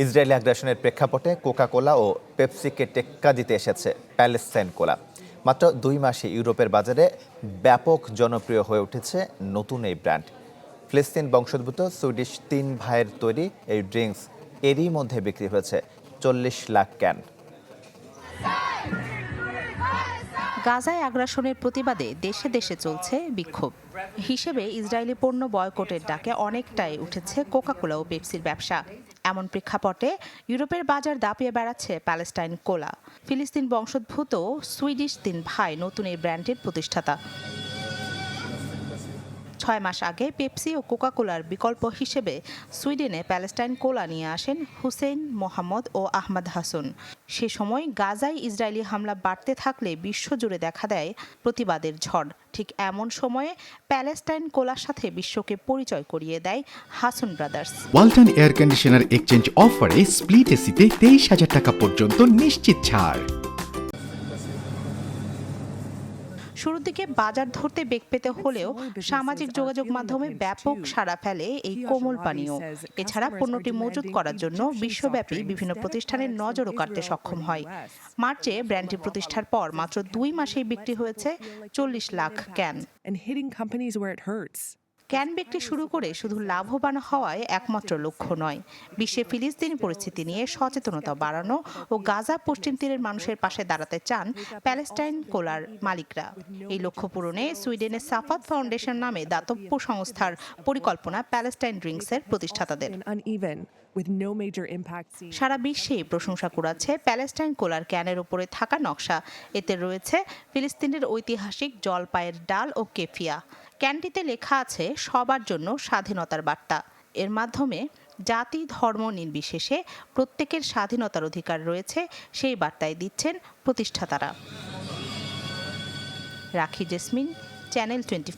Israeli আগ্রাসনের প্রেক্ষাপটে Coca কোলা ও পেপসিকে টেক্কা দিতে এসেছে প্যালেস্টাইন কোলা। মাত্র দুই মাসে ইউরোপের বাজারে ব্যাপক জনপ্রিয় হয়ে উঠেছে নতুন এই ব্র্যান্ড। ফিলিস্তিন বংশোদ্ভূত সুইডিশ তিন ভাইয়ের তৈরি এই ড্রিঙ্কস এরই মধ্যে বিক্রি হয়েছে চল্লিশ লাখ ক্যান। গাজায় আগ্রাসনের প্রতিবাদে দেশে দেশে চলছে বিক্ষোভ। হিসেবে ইসরায়েলি পণ্য বয়কটের ডাকে অনেকটাই উঠেছে কোকাকোলা ও পেপসির ব্যবসা। এমন প্রেক্ষাপটে ইউরোপের বাজার দাপিয়ে বেড়াচ্ছে প্যালেস্টাইন কোলা। ফিলিস্তিন বংশোদ্ভূত সুইডিশ তিন ভাই নতুন এই ব্র্যান্ডের প্রতিষ্ঠাতা। ছয় মাস আগে পেপসি ও কোকাকোলার বিকল্প হিসেবে সুইডেনে প্যালেস্টাইন কোলা নিয়ে আসেন হুসেইন মোহাম্মদ ও আহমদ হাসুন। সে সময় গাজায় ইসরায়েলি হামলা বাড়তে থাকলে বিশ্বজুড়ে দেখা দেয় প্রতিবাদের ঝড়। ঠিক এমন সময়ে প্যালেস্টাইন কোলার সাথে বিশ্বকে পরিচয় করিয়ে দেয় হাসুন brothers. Walton air conditioner exchange অফারে স্প্লিট এসিতে তেইশ হাজার টাকা পর্যন্ত নিশ্চিত ছাড়। শুরুর দিকে বাজার ধরতে বেগ পেতে হলেও সামাজিক যোগাযোগ মাধ্যমে ব্যাপক সাড়া ফেলে এই কোমল পানীয়। এছাড়া পণ্যটি মজুত করার জন্য বিশ্বব্যাপী বিভিন্ন প্রতিষ্ঠানের নজরও কাটতে সক্ষম হয়। মার্চে ব্র্যান্ডটি প্রতিষ্ঠার পর মাত্র দুই মাসেই বিক্রি হয়েছে চল্লিশ লাখ ক্যান। ক্যান বিক্রি শুরু করে শুধু লাভবান হওয়ায় একমাত্র লক্ষ্য নয়। বিশ্বে ফিলিস্তিনি পরিস্থিতি নিয়ে সচেতনতা বাড়ানো ও গাজা পশ্চিম তীরের মানুষের পাশে দাঁড়াতে চান প্যালেস্টাইন কোলার মালিকরা। এই লক্ষ্য পূরণে সুইডেনের সাফাত ফাউন্ডেশন নামে দাতব্য সংস্থার পরিকল্পনা প্যালেস্টাইন ড্রিঙ্কসের প্রতিষ্ঠাতাদের. সারা বিশ্বে প্রশংসা কুড়াচ্ছে প্যালেস্টাইন কোলার ক্যানের উপরে থাকা নকশা। এতে রয়েছে ফিলিস্তিনের ঐতিহাসিক জলপাইয়ের ডাল ও কেফিয়া। ক্যানটিতে লেখা আছে সবার জন্য স্বাধীনতার বার্তা। এর মাধ্যমে জাতি, ধর্ম নির্বিশেষে প্রত্যেকের স্বাধীনতার অধিকার রয়েছে, সেই বার্তায় দিচ্ছেন প্রতিষ্ঠাতারা। রাখি জেসমিন, চ্যানেল টোয়েন্টি